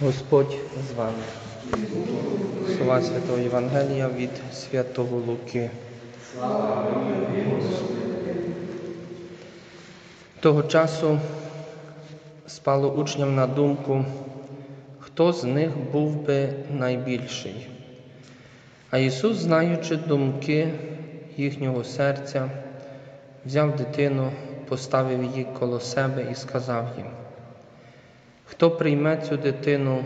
Господь з вами. Слова Святого Євангелія від Святого Луки. Того часу спало учням на думку, хто з них був би найбільший. А Ісус, знаючи думки їхнього серця, взяв дитину, поставив її коло себе і сказав їм. Хто прийме цю дитину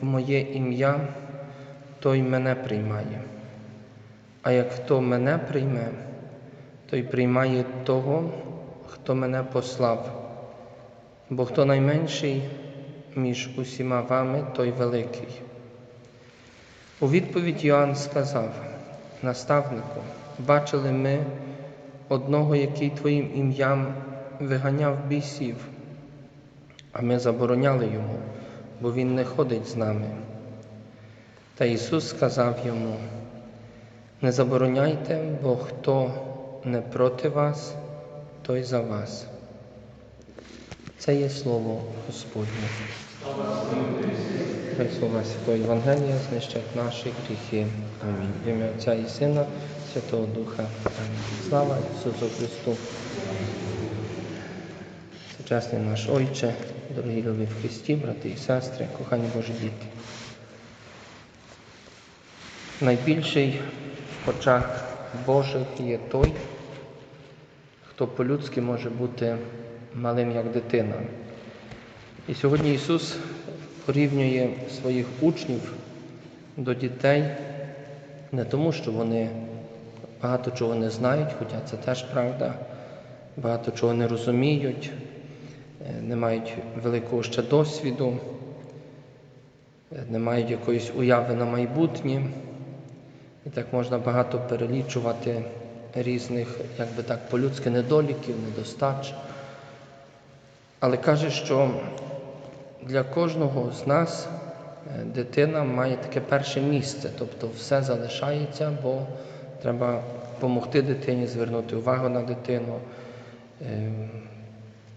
в моє ім'я, той мене приймає. А як хто мене прийме, той приймає того, хто мене послав. Бо хто найменший між усіма вами, той великий. У відповідь Йоанн сказав: Наставнику, бачили ми одного, який Твоїм ім'ям виганяв бісів, а ми забороняли йому, бо він не ходить з нами. Та Ісус сказав йому: Не забороняйте, бо хто не проти вас, той за вас. Це є слово Господнє. Хай слова Святого Євангелія знищать наші гріхи. Амінь. В ім'я Отця і Сина, Святого Духа. Амінь. Слава Ісусу Христу. Сучасний наш Отче, дорогі любі в Христі, брати і сестри, кохані Божі діти. Найбільший в очах Божих є той, хто по-людськи може бути малим як дитина. І сьогодні Ісус порівнює своїх учнів до дітей не тому, що вони багато чого не знають, хоча це теж правда, багато чого не розуміють, не мають великого ще досвіду, не мають якоїсь уяви на майбутнє. І так можна багато перелічувати різних, як би так, по-людськи недоліків, недостач. Але каже, що для кожного з нас е, дитина має таке перше місце, тобто все залишається, бо треба допомогти дитині, звернути увагу на дитину.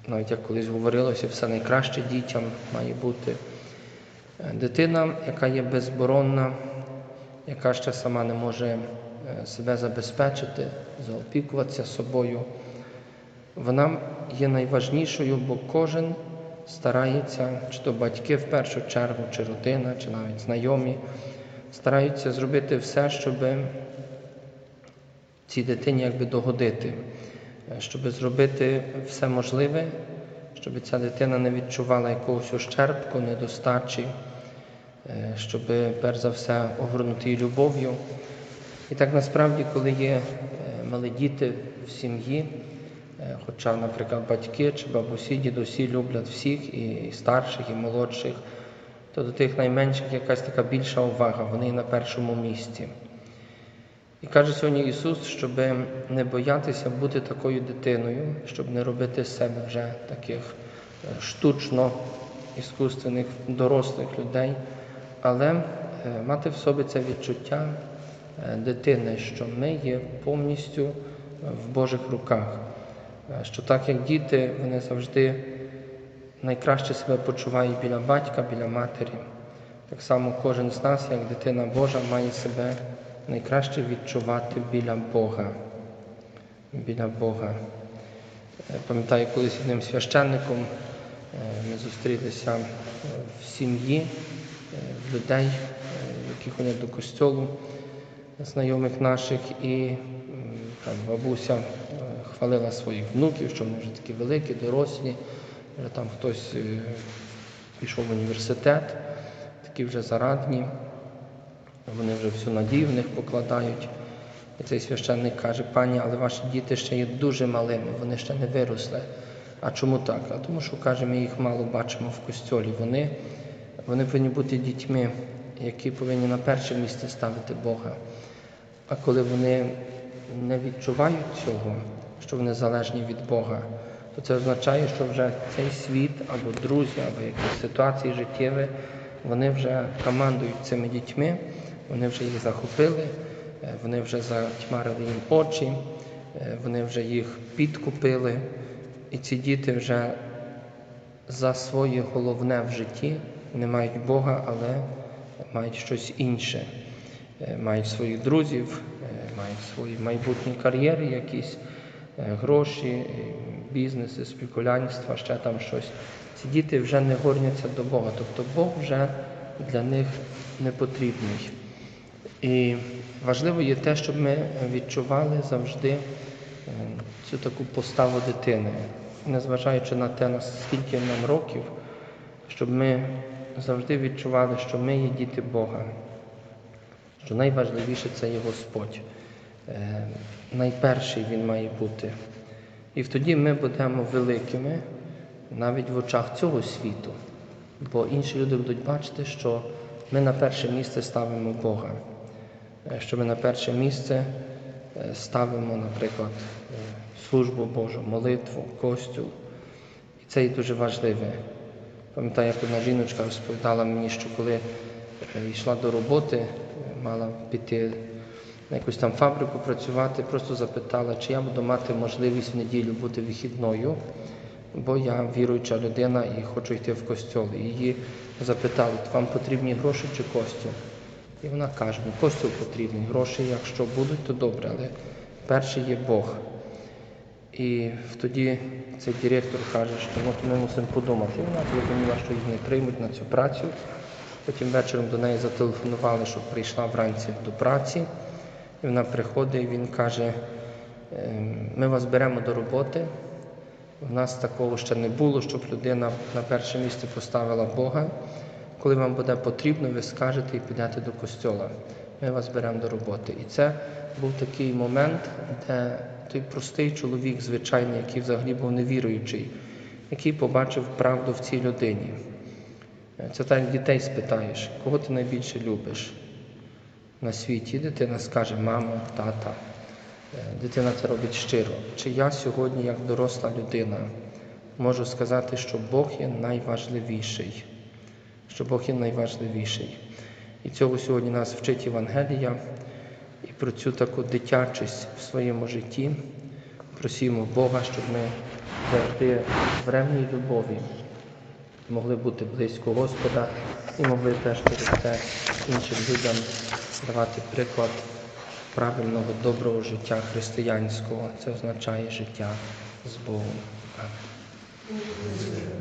Навіть як колись говорилося, все найкраще дітям має бути. Е, Дитина, яка є безборонна, яка ще сама не може е, себе забезпечити, заопікуватися собою, вона є найважнішою, бо кожен старається, чи то батьки в першу чергу, чи родина, чи навіть знайомі, стараються зробити все, щоб цій дитині якби догодити, щоб зробити все можливе, щоб ця дитина не відчувала якогось ущербку, недостачі, е, щоб перш за все огорнути її любов'ю. І так насправді, коли є е, малі діти в сім'ї, е, хоча, наприклад, батьки чи бабусі, дідусі люблять всіх, і старших, і молодших, то до тих найменших якась така більша увага, вони на першому місці. І каже сьогодні Ісус, щоб не боятися бути такою дитиною, щоб не робити з себе вже таких е, штучно іскусственних дорослих людей, але е, мати в собі це відчуття е, дитини, що ми є повністю в Божих руках, що так як діти, вони завжди найкраще себе почувають біля батька, біля матері. Так само кожен з нас, як дитина Божа, має себе найкраще відчувати біля Бога. Біля Бога. Е, Пам'ятаю, колись одним священником е, ми зустрілися в сім'ї е, людей, які ходять до костьолу, знайомих наших, і там бабуся хвалила своїх внуків, що вони вже такі великі, дорослі, вже там хтось пішов в університет, такі вже зарадні. Вони вже всю надію в них покладають. І цей священник каже, пані, але ваші діти ще є дуже малими, вони ще не виросли. А чому так? А тому що, каже, ми їх мало бачимо в костьолі. Вони, вони повинні бути дітьми, які повинні на перше місце ставити Бога. А коли вони не відчувають цього, що вони залежні від Бога, то це означає, що вже цей світ або друзі, або якісь ситуації життєві, вони вже командують цими дітьми, вони вже їх захопили, е, вони вже затьмарили їм очі, е, вони вже їх підкупили, і ці діти вже за своє головне в житті не мають Бога, але мають щось інше. Е, Мають своїх друзів, мають свої майбутні кар'єри, якісь гроші, бізнеси, спекулянства, ще там щось. Ці діти вже не горняться до Бога, тобто Бог вже для них не потрібний. І важливо є те, щоб ми відчували завжди е, цю таку поставу дитини, незважаючи на те, наскільки нам років, щоб ми завжди відчували, що ми є діти Бога, що найважливіше це є Господь. Е, Найперший Він має бути. І тоді ми будемо великими навіть в очах цього світу, бо інші люди будуть бачити, що ми на перше місце ставимо Бога, що ми на перше місце е, ставимо, наприклад, е, службу Божу, молитву, костюл. І це є дуже важливе. Пам'ятаю, як одна жіночка розповідала мені, що коли е, йшла до роботи, е, мала піти на якусь там фабрику працювати, просто запитала, чи я буду мати можливість в неділю бути вихідною, бо я віруюча людина і хочу йти в костьол. І її запитали, вам потрібні гроші чи костюм? І вона каже, ну костюм потрібний, гроші, якщо будуть, то добре, але перший є Бог. І тоді цей директор каже, що ну, ми мусимо подумати. І вона зрозуміла, що їх не приймуть на цю працю. Потім вечором до неї зателефонували, щоб прийшла вранці до праці. І вона приходить, і він каже, «Ем, ми вас беремо до роботи. У нас такого ще не було, щоб людина на перше місце поставила Бога. Коли вам буде потрібно, ви скажете і підете до костьола. Ми вас беремо до роботи. І це був такий момент, де той простий чоловік, звичайний, який взагалі був невіруючий, який побачив правду в цій людині. Це так дітей спитаєш, кого ти найбільше любиш на світі? Дитина скаже мама, тата. Е, Дитина це робить щиро. Чи я сьогодні, як доросла людина, можу сказати, що Бог є найважливіший, що Бог є найважливіший. І цього сьогодні нас вчить Євангелія і про цю таку дитячість в своєму житті. Просімо Бога, щоб ми завжди в ревній любові могли бути близько Господа і могли теж через це іншим людям давати приклад правильного, доброго життя християнського. Це означає життя з Богом. Амінь.